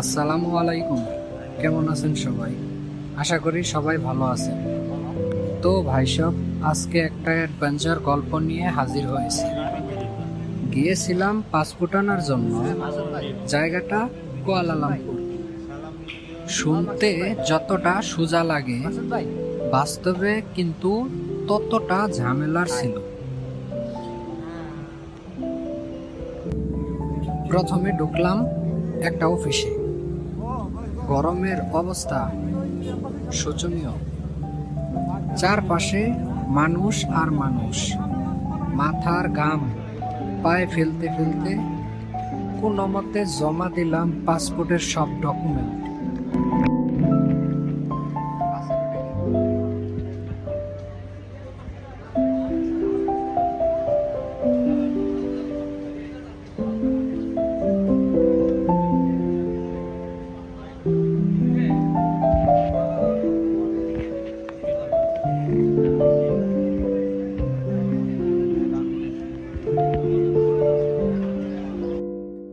আসসালামু আলাইকুম। কেমন আছেন সবাই? আশা করি সবাই ভালো আছেন। তো ভাই সব আজকে একটা অ্যাডভেঞ্চার গল্প নিয়ে হাজির হয়েছি। গিয়েছিলাম পাসপোর্ট আনার জন্য। জায়গাটা কুয়ালালামপুর শুনতে যতটা সোজা লাগে, বাস্তবে কিন্তু ততটা ঝামেলার ছিল। প্রথমে ঢুকলাম একটা অফিসে। গরমের অবস্থা শোচনীয়। চারপাশে মানুষ আর মানুষ। মাথার গাম পায়ে ফেলতে ফেলতে কোনো মতে জমা দিলাম পাসপোর্টের সব ডকুমেন্ট।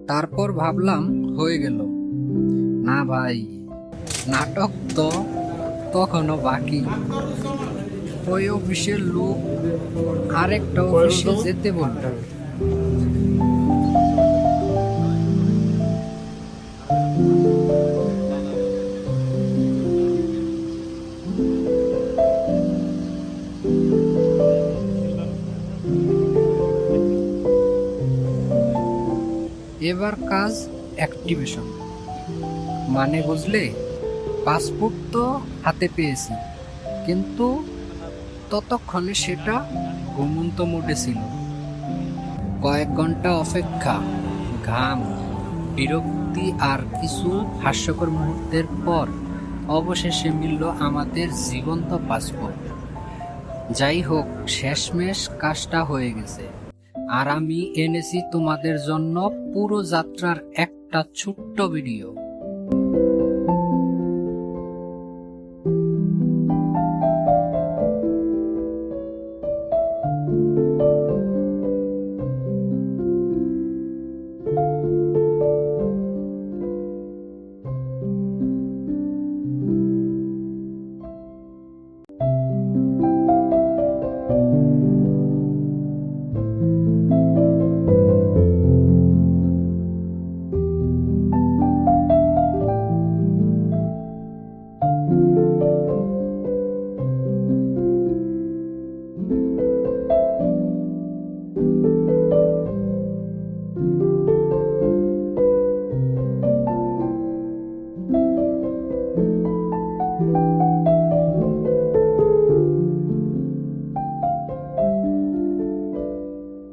তারপর ভাবলাম হয়ে গেল। না ভাই নাটক তো তখনও বাকি। ওই অফিসের লোক আরেকটা অফিসে যেতে বলল। এবার কাজ অ্যাক্টিভেশন মানে বুঝলে? পাসপোর্ট তো হাতে পেয়েছি। কিন্তু ততক্ষণে সেটা ঘুমন্ত মোডে ছিল। কয়েক ঘণ্টা অপেক্ষা, ঘাম, বিরক্তি আর কিছু হাস্যকর মুহূর্তের পর অবশেষে মিলল আমাদের জীবন্ত পাসপোর্ট যাই হোক, শেষমেশ কাজটা হয়ে গেছে। আর আমি এনেছি তোমাদের জন্য পুরো যাত্রার একটা ছোট্ট ভিডিও।